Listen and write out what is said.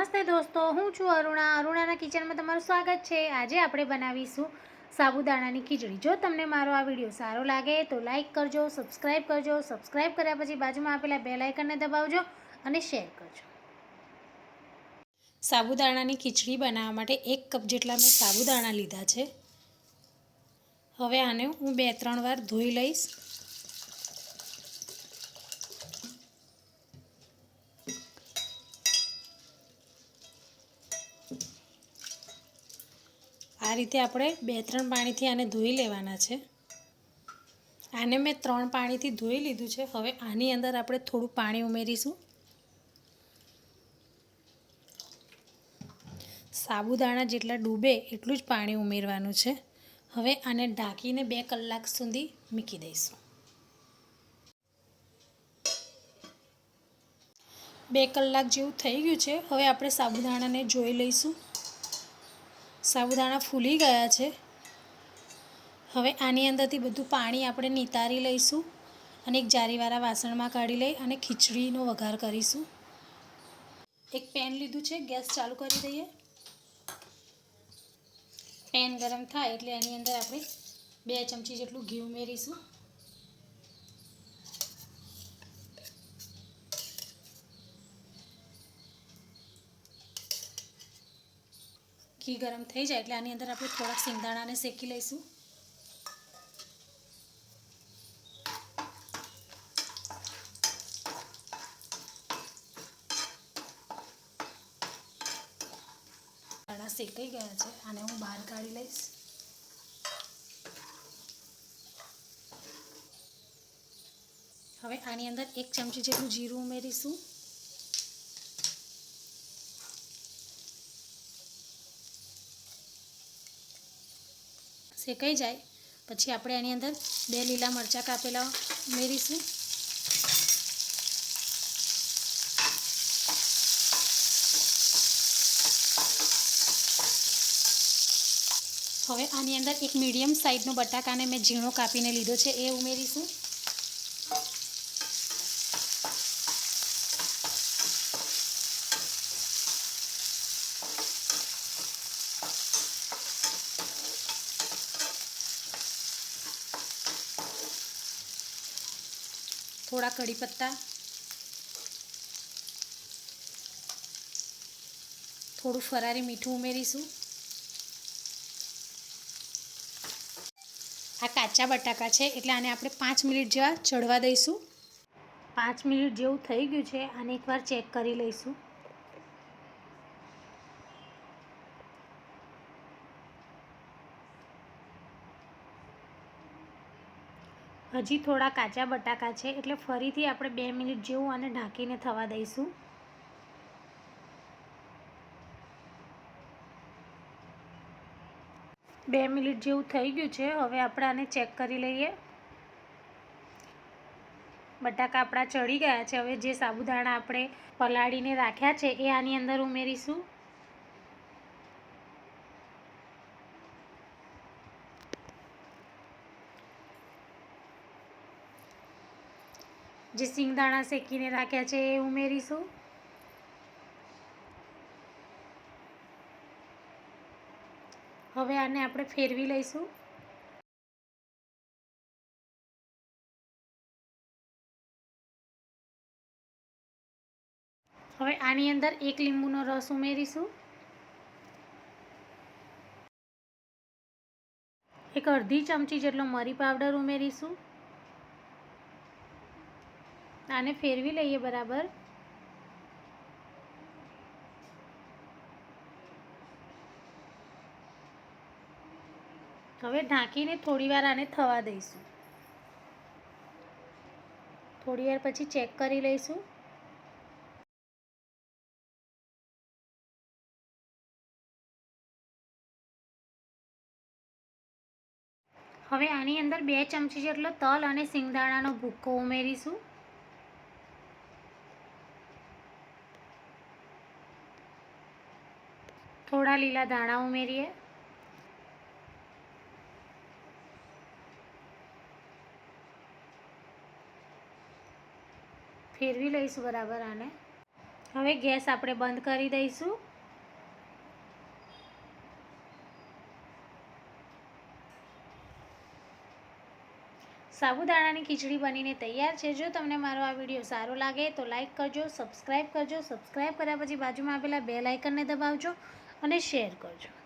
નમસ્તે દોસ્તો, હું છું અરુણા. અરુણાના કિચનમાં તમારું સ્વાગત છે. આજે આપણે બનાવીશું સાબુદાણાની ખીચડી. જો તમને મારો આ વીડિયો સારો લાગે તો લાઇક કરજો સબસ્ક્રાઈબ કરજો સબસ્ક્રાઈબ કર્યા પછી બાજુમાં આપેલા બે લાઇકનને દબાવજો અને શેર કરજો. સાબુદાણાની ખીચડી બનાવવા માટે એક કપ જેટલા મેં સાબુદાણા લીધા છે. હવે આને હું બે ત્રણ વાર ધોઈ લઈશ. આ રીતે આપણે બે ત્રણ પાણીથી આને ધોઈ લેવાના છે. આને મેં ત્રણ પાણીથી ધોઈ લીધું છે. હવે આની અંદર આપણે થોડું પાણી ઉમેરીશું. સાબુદાણા જેટલા ડૂબે એટલું જ પાણી ઉમેરવાનું છે. હવે આને ઢાંકીને બે કલાક સુધી મૂકી દઈશું. બે કલાક જેવું થઈ ગયું છે. હવે આપણે સાબુદાણાને જોઈ લઈશું. સાબુદાણા ફૂલી ગયા છે. હવે આની અંદરથી બધું પાણી આપણે નિતારી લઈશું અને એક જારીવાળા વાસણમાં કાઢી લઈ અને ખીચડીનો વઘાર કરીશું. એક પેન લીધું છે, ગેસ ચાલુ કરી દઈએ. પેન ગરમ થાય એટલે એની અંદર આપણે બે ચમચી જેટલું ઘી ઉમેરીશું. ઘી ગરમ થઈ જાય એટલે આની અંદર આપણે થોડાક સિંગદાણાને શેકી લઈશું. દાણા શેકાઈ ગયા છે, આને હું બહાર કાઢી લઈશ. હવે આની અંદર એક ચમચી જેટલું જીરું ઉમેરીશું. શેકાઈ જાય. પછી આપણે એની અંદર બે લીલા મરચાં કાપેલા ઉમેરીશું. હવે આની અંદર એક મીડિયમ સાઇઝનો બટાકાને મેં ઝીણો કાપીને લીધો છે, એ ઉમેરીશું. થોડા કઢી પત્તા. થોડું ફરારી મીઠું ઉમેરીશું. આ કાચા બટાકા છે, એટલે આને આપણે પાંચ મિનિટ જેવા ચડવા દઈશું. પાંચ મિનિટ જેવું થઈ ગયું છે, આને એકવાર ચેક કરી લઈશું. હજી થોડા કાચા બટાકા છે એટલે ફરીથી આપણે બે મિનિટ જેવું આને ઢાંકીને થવા દઈશું. બે મિનિટ જેવું થઈ ગયું છે, હવે આપણે આને ચેક કરી લઈએ. બટાકા આપણા ચડી ગયા છે, હવે જે સાબુદાણા આપણે પલાળીને રાખ્યા છે, એ આની અંદર ઉમેરીશું. જે સિંગદાણા શેકીને રાખ્યા છે એ ઉમેરીશું. હવે આને આપણે ફેરવી લઈશું. હવે આની અંદર એક લીંબુનો રસ ઉમેરીશું. એક અડધી ચમચી જેટલો મરી પાવડર ઉમેરીશું. આને ફેરવી લઈએ બરાબર. હવે ઢાંકીને થોડીવાર આને થવા દઈશું. થોડી વાર પછી ચેક કરી લઈશું. હવે આની અંદર બે ચમચી જેટલો તલ અને સિંગદાણાનો ભૂક્કો ઉમેરીશું. થોડા લીલા ધાણા ઉમેરીએ. ફેરવી લઈશું બરાબર આને. હવે ગેસ આપણે બંધ કરી દઈશું. સાબુદાણાની ખીચડી બનીને તૈયાર છે. જો તમને મારો આ વીડિયો સારો લાગે તો લાઇક કરજો સબસ્ક્રાઇબ કરજો. સબસ્ક્રાઇબ કર્યા પછી બાજુમાં આપેલા બે લાઇકનને દબાવજો. અને શેર કરજો